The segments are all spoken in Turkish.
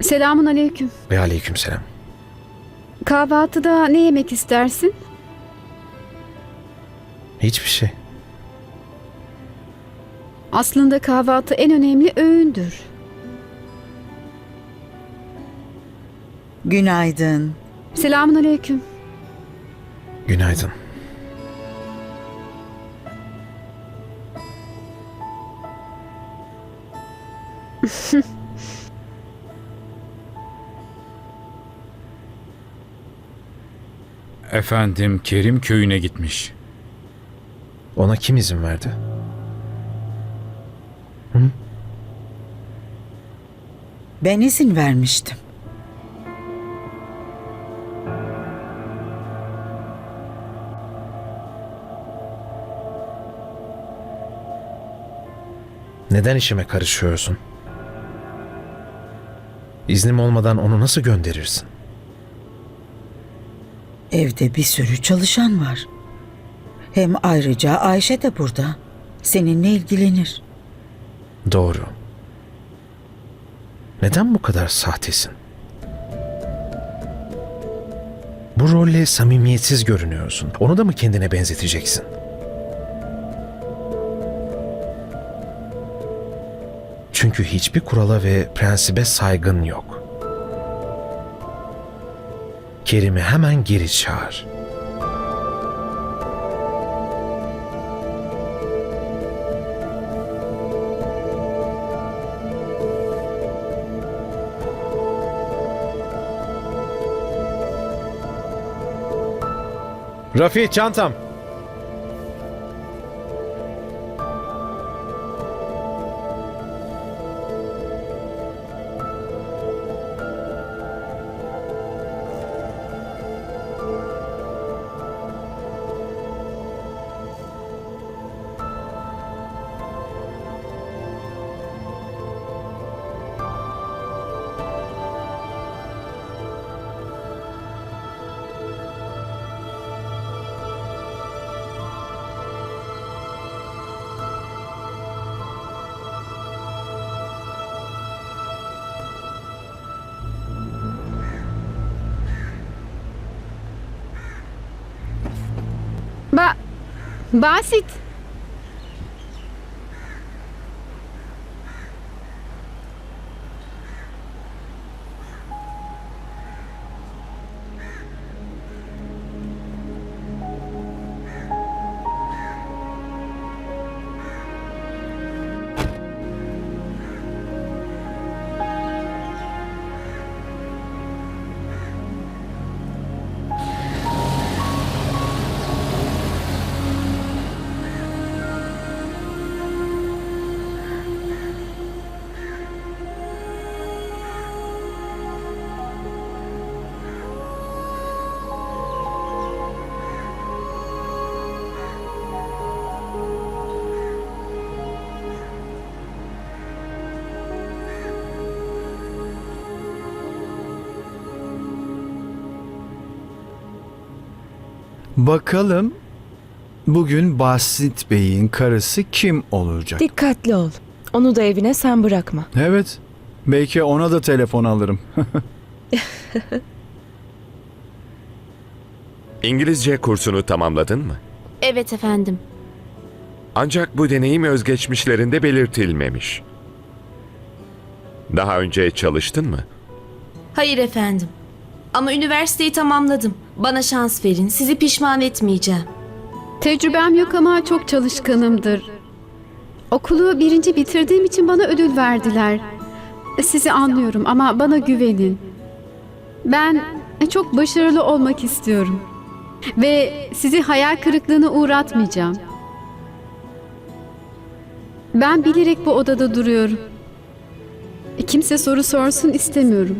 Selamun aleyküm. Ve aleykümselam. Kahvaltıda ne yemek istersin? Hiçbir şey. Aslında kahvaltı en önemli öğündür. Günaydın. Selamun aleyküm. Günaydın. Efendim Kerim köyüne gitmiş. Ona kim izin verdi? Ben izin vermiştim. Neden işime karışıyorsun? İznim olmadan onu nasıl gönderirsin? Evde bir sürü çalışan var. Hem ayrıca Ayşe de burada. Seninle ilgilenir. Doğru. Neden bu kadar sahtesin? Bu rolle samimiyetsiz görünüyorsun. Onu da mı kendine benzeteceksin? Çünkü hiçbir kurala ve prensibe saygın yok. Kerim'i hemen geri çağır. Rafi çantam. Basit. Bakalım bugün Basit Bey'in karısı kim olacak? Dikkatli ol. Onu da evine sen bırakma. Evet. Belki ona da telefon alırım. İngilizce kursunu tamamladın mı? Evet efendim. Ancak bu deneyim özgeçmişlerinde belirtilmemiş. Daha önce çalıştın mı? Hayır efendim. Ama üniversiteyi tamamladım. Bana şans verin. Sizi pişman etmeyeceğim. Tecrübem yok ama çok çalışkanımdır. Okulu birinci bitirdiğim için bana ödül verdiler. Sizi anlıyorum ama bana güvenin. Ben çok başarılı olmak istiyorum. Ve sizi hayal kırıklığına uğratmayacağım. Ben bilerek bu odada duruyorum. Kimse soru sorsun istemiyorum.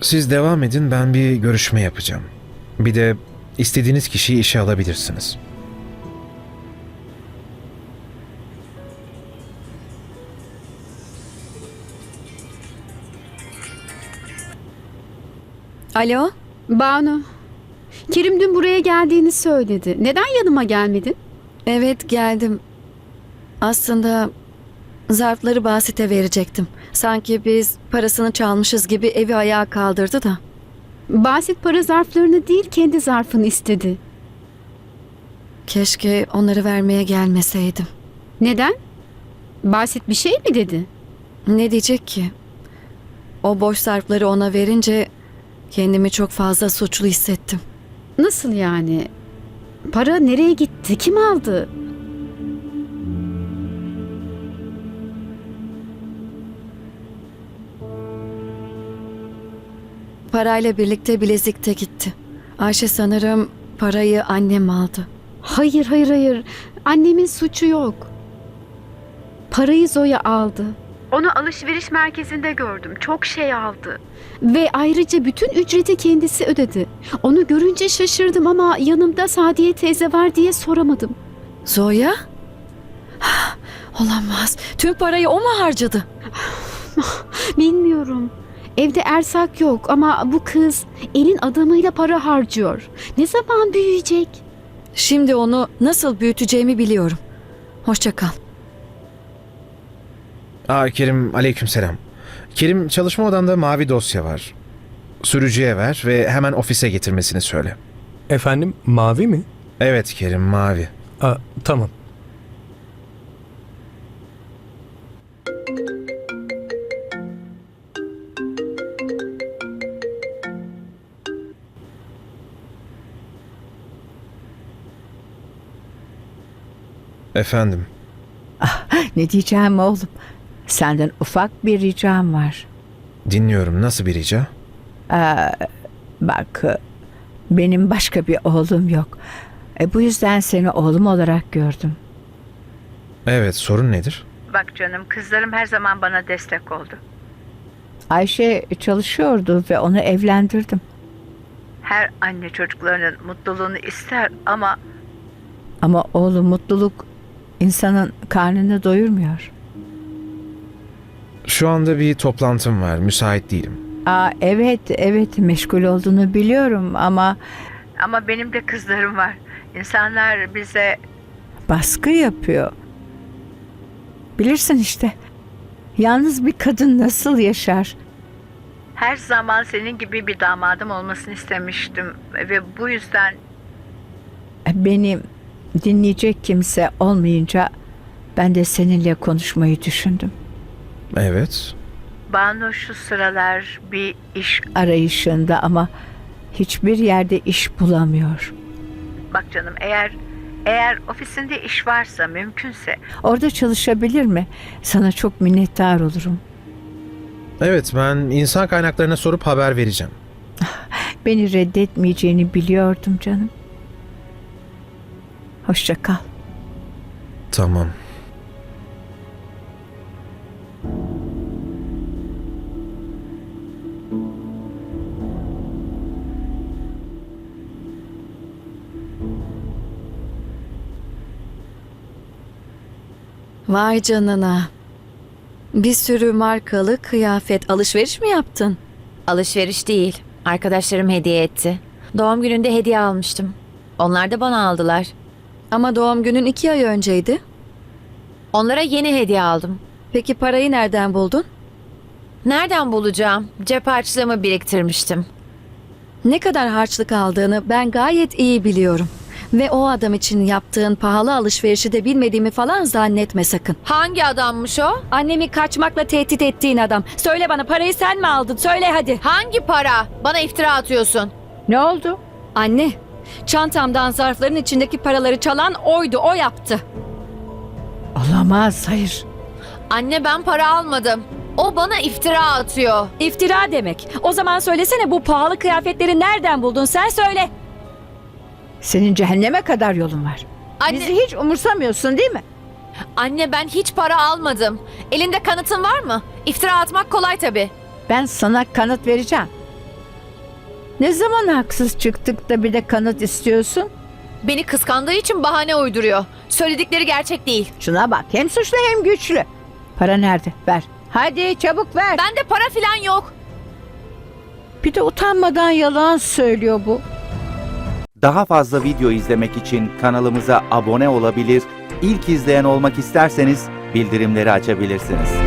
Siz devam edin ben bir görüşme yapacağım. Bir de istediğiniz kişiyi işe alabilirsiniz. Alo? Banu, Kerim dün buraya geldiğini söyledi. Neden yanıma gelmedin? Evet geldim. Aslında Zarfları Basit'e verecektim. Sanki biz parasını çalmışız gibi evi ayağa kaldırdı da. Basit para zarflarını değil kendi zarfını istedi. Keşke onları vermeye gelmeseydim. Neden? Basit bir şey mi dedi? Ne diyecek ki? O boş zarfları ona verince kendimi çok fazla suçlu hissettim. Nasıl yani? Para nereye gitti? Kim aldı? Parayla birlikte bilezik de gitti. Ayşe sanırım parayı annem aldı. Hayır hayır hayır. Annemin suçu yok. Parayı Zoya aldı. Onu alışveriş merkezinde gördüm. Çok şey aldı. Ve ayrıca bütün ücreti kendisi ödedi. Onu görünce şaşırdım ama yanımda Sadiye teyze var diye soramadım. Zoya? Olamaz. Tüm parayı o mu harcadı? Bilmiyorum. Evde ersak yok ama bu kız elin adamıyla para harcıyor. Ne zaman büyüyecek? Şimdi onu nasıl büyüteceğimi biliyorum. Hoşça kal. Aa Kerim aleykümselam. Kerim çalışma odanda mavi dosya var. Sürücüye ver ve hemen ofise getirmesini söyle. Efendim mavi mi? Evet Kerim mavi. Aa, tamam. Efendim. Ne diyeceğim oğlum? Senden ufak bir ricam var. Dinliyorum. Nasıl bir rica? Bak benim başka bir oğlum yok. E, bu yüzden seni oğlum olarak gördüm. Evet sorun nedir? Bak canım kızlarım her zaman bana destek oldu. Ayşe çalışıyordu ve onu evlendirdim. Her anne çocuklarının mutluluğunu ister ama... Ama oğlum mutluluk insanın karnını doyurmuyor. Şu anda bir toplantım var. Müsait değilim. Aa, evet evet meşgul olduğunu biliyorum ama... Ama benim de kızlarım var. İnsanlar bize... Baskı yapıyor. Bilirsin işte. Yalnız bir kadın nasıl yaşar? Her zaman senin gibi bir damadım olmasını istemiştim ve bu yüzden beni dinleyecek kimse olmayınca ben de seninle konuşmayı düşündüm. Evet. Banu şu sıralar bir iş arayışında ama hiçbir yerde iş bulamıyor. Bak canım eğer eğer ofisinde iş varsa mümkünse orada çalışabilir mi? Sana çok minnettar olurum. Evet ben insan kaynaklarına sorup haber vereceğim. Beni reddetmeyeceğini biliyordum canım. Hoşça kal. Tamam. Vay canına. Bir sürü markalı kıyafet alışveriş mi yaptın? Alışveriş değil. Arkadaşlarım hediye etti. Doğum gününde hediye almıştım. Onlar da bana aldılar. Ama doğum günün iki ay önceydi. Onlara yeni hediye aldım. Peki parayı nereden buldun? Nereden bulacağım? Cep harçlığımı biriktirmiştim. Ne kadar harçlık aldığını ben gayet iyi biliyorum. Ve o adam için yaptığın pahalı alışverişi de bilmediğimi falan zannetme sakın. Hangi adammış o? Annemi kaçmakla tehdit ettiğin adam. Söyle bana parayı sen mi aldın? Söyle hadi. Hangi para? Bana iftira atıyorsun. Ne oldu? Anne, çantamdan zarfların içindeki paraları çalan oydu, o yaptı. Olamaz hayır. Anne ben para almadım. O bana iftira atıyor. İftira demek. O zaman söylesene bu pahalı kıyafetleri nereden buldun sen söyle. Senin cehenneme kadar yolun var. Anne, Bizi hiç umursamıyorsun değil mi? anne ben hiç para almadım. Elinde kanıtın var mı? İftira atmak kolay tabii. Ben sana kanıt vereceğim. Ne zaman haksız çıktık da bir de kanıt istiyorsun? Beni kıskandığı için bahane uyduruyor. Söyledikleri gerçek değil. Şuna bak hem suçlu hem güçlü. Para nerede? Ver. Hadi çabuk ver. Bende para filan yok. Bir de utanmadan yalan söylüyor bu. Daha fazla video izlemek için kanalımıza abone olabilir, ilk izleyen olmak isterseniz bildirimleri açabilirsiniz.